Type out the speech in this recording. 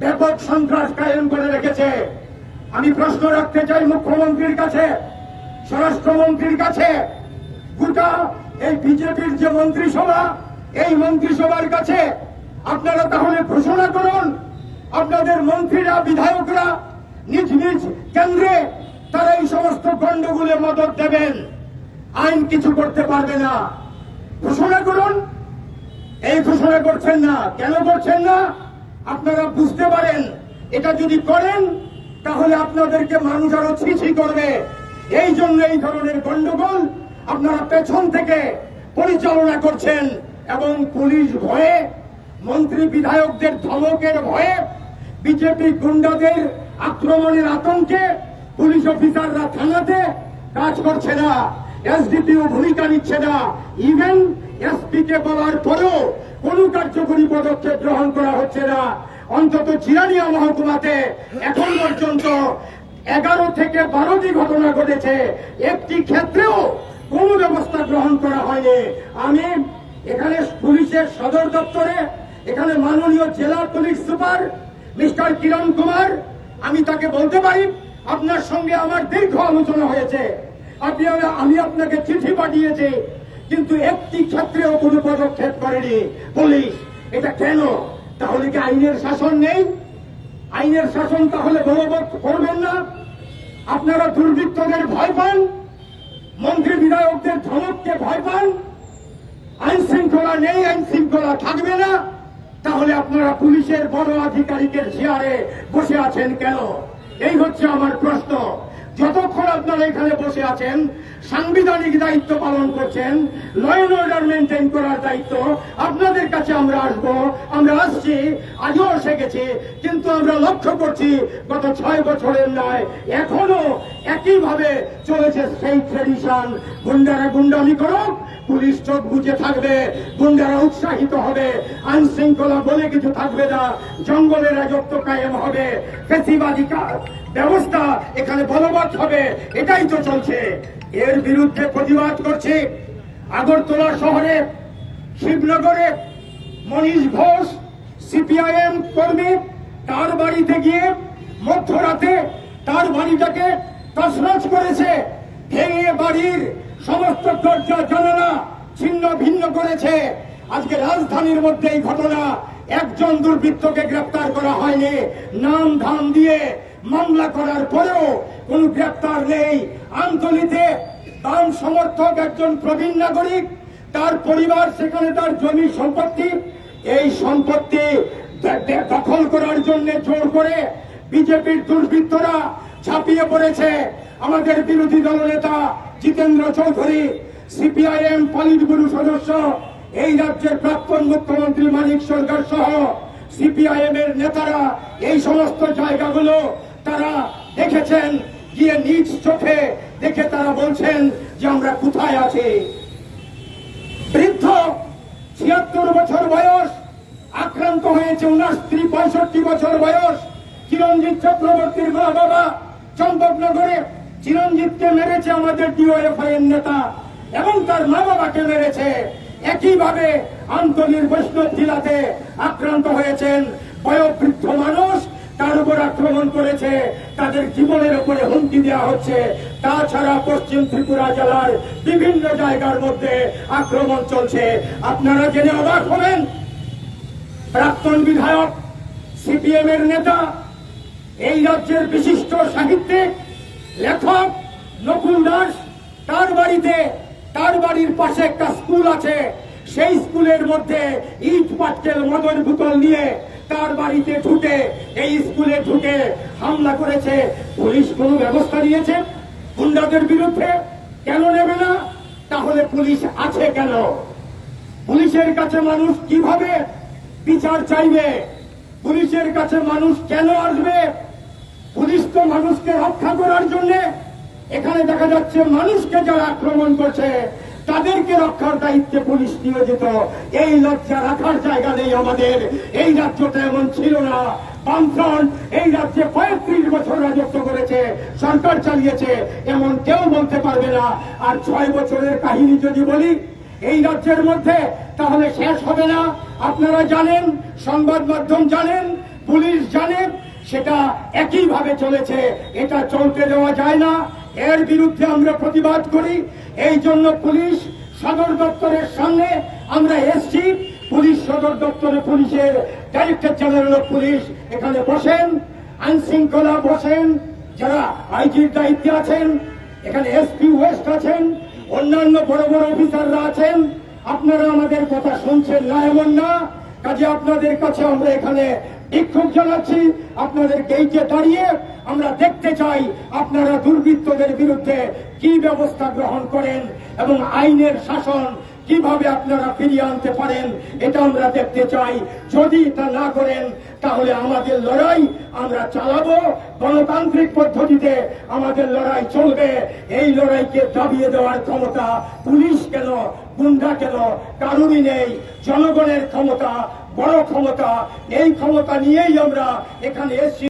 ব্যাপক সন্ত্রাস কায়েম করে রেখেছে। আমি প্রশ্ন রাখতে চাই মুখ্যমন্ত্রীর কাছে, স্বরাষ্ট্রমন্ত্রীর কাছে। গোটা এই বিজেপির যে মন্ত্রিসভা, এই মন্ত্রিসভার কাছে আপনারা তাহলে ঘোষণা করুন, আপনাদের মন্ত্রীরা, বিধায়করা নিজ নিজ কেন্দ্রে তারা এই সমস্ত গন্ডগুলে মদত দেবেন। আইন কিছু করতে পারবে না। ঘোষণা করুন। এই ঘোষণা করছেন না। কেন করছেন না? আপনারা বুঝতে পারেন, এটা যদি করেন, তাহলে আপনাদেরকে মানুষ আরও ছিছি করবে। এই জন্য এই ধরনের গন্ডগোল আপনারা পেছন থেকে পরিচালনা করছেন এবং পুলিশ ভয়ে, মন্ত্রী বিধায়কদের ধমকের ভয়ে, বিজেপি গুন্ডাদের আক্রমণের আতঙ্কে পুলিশ অফিসাররা থানাতে কাজ করছে না, এসডিপিও ভূমিকা নিচ্ছে না। ইভেন এসপি কে বলার পরেও কোনো কার্যকরী পদক্ষেপ গ্রহণ করা হচ্ছে না। অন্তত চিরানিয়া মহকুমাতে এখন পর্যন্ত এগারো থেকে বারোটি ঘটনা ঘটেছে। একটি ক্ষেত্রেও কোনো ব্যবস্থা গ্রহণ করা হয়নি। আমি এখানে পুলিশের সদর দপ্তরে, এখানে মাননীয় জেলা police super, mister Kiran Kumar, আমি তাকে বলতে পারি, আপনার সঙ্গে আমার দীর্ঘ আলোচনা হয়েছে। আপনি আমি আপনাকে চিঠি পাঠিয়েছি। কিন্তু একটি ক্ষেত্রেও কোনো পদক্ষেপ করেনি পুলিশ। এটা কেন? তাহলে কি আইনের শাসন নেই? আইনের শাসন তাহলে বলবৎ করবেন না? আপনারা দুর্বৃত্তদের ভয় পান? মন্ত্রী বিধায়কদের ধমককে ভয় পান? আইন শৃঙ্খলা নেই, আইন শৃঙ্খলা থাকবে না। তাহলে আপনারা পুলিশের বড় আধিকারিকের চেয়ারে বসে আছেন কেন? এই হচ্ছে আমার প্রশ্ন। যতক্ষণ আপনারা এখানে বসে আছেন, সাংবিধানিক দায়িত্ব পালন করছেন ল অ্যান্ড অর্ডার মেনটেন করার দায়িত্ব, আপনাদের কাছে আমরা আসব, আমরা আসছি, আজও এসে গেছি, কিন্তু আমরা লক্ষ্য করছি গত ছয় বছরের নয় এখনও একইভাবে চলেছে সেই ট্রেডিশন গুন্ডারা গুন্ডামি করুক, পুলিশ চোখ বুঝে থাকবে, গুন্ডারা উৎসাহিত হবে আইন শৃঙ্খলা বলে কিছু থাকবে না, জঙ্গলের রাজত্ব কায়েম হবে, ফেসিবাদী ব্যবস্থা এখানে বলবৎ হবে, এটাই তো চলছে। এর বিরুদ্ধে প্রতিবাদ করছি আগরতলা শহরে, শিবনগরে, মনীষ ঘোষ, সিপিআইএম কর্মী, তার বাড়িতে গিয়ে মধ্যরাতে তার বাড়িটাকে তছনছ করেছে, ভেঙে বাড়ির সমস্ত দরজা জানালা ছিন্ন ভিন্ন করেছে। আজকে রাজধানীর মধ্যে এই ঘটনা, একজন দুর্বৃত্তকে গ্রেপ্তার করা হয়নি। নাম ধাম দিয়ে মামলা করার পরেও কোন গ্রেপ্তার নেই। আমতলিতে বাম সমর্থক একজন প্রবীণ নাগরিক, তার পরিবার, সেখানে তার জমি সম্পত্তি। এই সম্পত্তি দখল করার জন্য জোর করে বিজেপির দুর্বৃত্তরা ঝাঁপিয়ে পড়েছে। আমাদের বিরোধী দলনেতা Jitendra Chowdhury, CPIM politburo সদস্য, এই রাজ্যের প্রাক্তন মুখ্যমন্ত্রী মানিক সরকার সহ সিপিআইএম এর নেতারা, এই সমস্ত জায়গাগুলো তারা দেখেছেন, গিয়ে নিজ চোখে দেখে তারা বলছেন যে আমরা কোথায় আছি। বৃদ্ধ ছিয়াত্তর বছর বয়স, আক্রান্ত হয়েছে উনার স্ত্রী পঁয়ষট্টি বছর বয়স, চিরঞ্জিত চক্রবর্তীর মা বাবা চম্পকনগরে চিরঞ্জিতকে মেরেছে আমাদের ডিওএফআই এর নেতা এবং তার মা বাবাকে মেরেছে। একইভাবে আন্তলির বৈষ্ণব জেলাতে আক্রান্ত হয়েছেন বয়োবৃদ্ধ মানুষ। তার উপর আক্রমণ করেছে। তাদের জীবনের উপরে হুমকি দেওয়া হচ্ছে। তাছাড়া পশ্চিম ত্রিপুরা জেলার বিভিন্ন জায়গার মধ্যে আক্রমণ চলছে। আপনারা জেনে অবাক হবেন, প্রাক্তন বিধায়ক সিপিএম এর নেতা এই রাজ্যের বিশিষ্ট সাহিত্যিক, লেখক, নকুল দাস, তার বাড়িতে, তার বাড়ির পাশে একটা স্কুল আছে। সেই স্কুলের মধ্যে ইট, পাটকেল মদন বোতল নিয়ে তার বাড়িতে ঢুকে এই স্কুলে ঢুকে হামলা করেছে। পুলিশ কোনো ব্যবস্থা নিয়েছে? গুন্ডাদের বিরুদ্ধে কেন নেবে না? তাহলে পুলিশ আছে কেন? পুলিশের কাছে মানুষ কীভাবে বিচার চাইবে? পুলিশের কাছে মানুষ কেন আসবে? তো মানুষকে রক্ষা করার জন্য এখানে দেখা যাচ্ছে মানুষকে যারা আক্রমণ করছে, তাদেরকে রক্ষার দায়িত্বে পুলিশ নিয়োজিত। এই লজ্জা রাখার জায়গা নেই আমাদের। এই রাজ্যটা এমন ছিল না। বামফ্রন্ট এই রাজ্যে পঁয়ত্রিশ বছর রাজত্ব করেছে, সরকার চালিয়েছে, এমন কেউ বলতে পারবে না। আর ছয় বছরের কাহিনী যদি বলি, এই রাজ্যের মধ্যে তাহলে শেষ হবে না। আপনারা জানেন, সংবাদ মাধ্যম জানেন, পুলিশ জানে সেটা একইভাবে চলেছে। এটা চলতে দেওয়া যায় না। এর বিরুদ্ধে আমরা প্রতিবাদ করি। এই জন্য পুলিশ সদর দপ্তরের সামনে আমরা এসছি। পুলিশ সদর দপ্তরে পুলিশের ডাইরেক্টর জেনারেল অফ পুলিশ এখানে বসেন আইন শৃঙ্খলা বসেন, যারা আইজির দায়িত্বে আছেন, এখানে এসপি ওয়েস্ট আছেন, অন্যান্য বড় বড় অফিসাররা আছেন। আপনারা আমাদের কথা শুনছেন না এমন না, কাজে আপনাদের কাছে আমরা এখানে বিক্ষোভ জানাচ্ছি আপনাদের গেইটে দাঁড়িয়ে আমরা দেখতে চাই আপনারা দুর্বৃত্তদের বিরুদ্ধে কি ব্যবস্থা গ্রহণ করেন এবং আইনের শাসন কীভাবে আপনারা ফিরিয়ে আনতে পারেন, এটা আমরা দেখতে চাই। যদি তা না করেন, তাহলে আমাদের লড়াই আমরা চালাবো। গণতান্ত্রিক পদ্ধতিতে আমাদের লড়াই চলবে। এই লড়াইকে দাবিয়ে দেওয়ার ক্ষমতা পুলিশ কেন, গুন্ডা কেন, কারুরই নেই। জনগণের ক্ষমতা, বড় ক্ষমতা, এই ক্ষমতা নিয়েই আমরা এখানে এসেছি।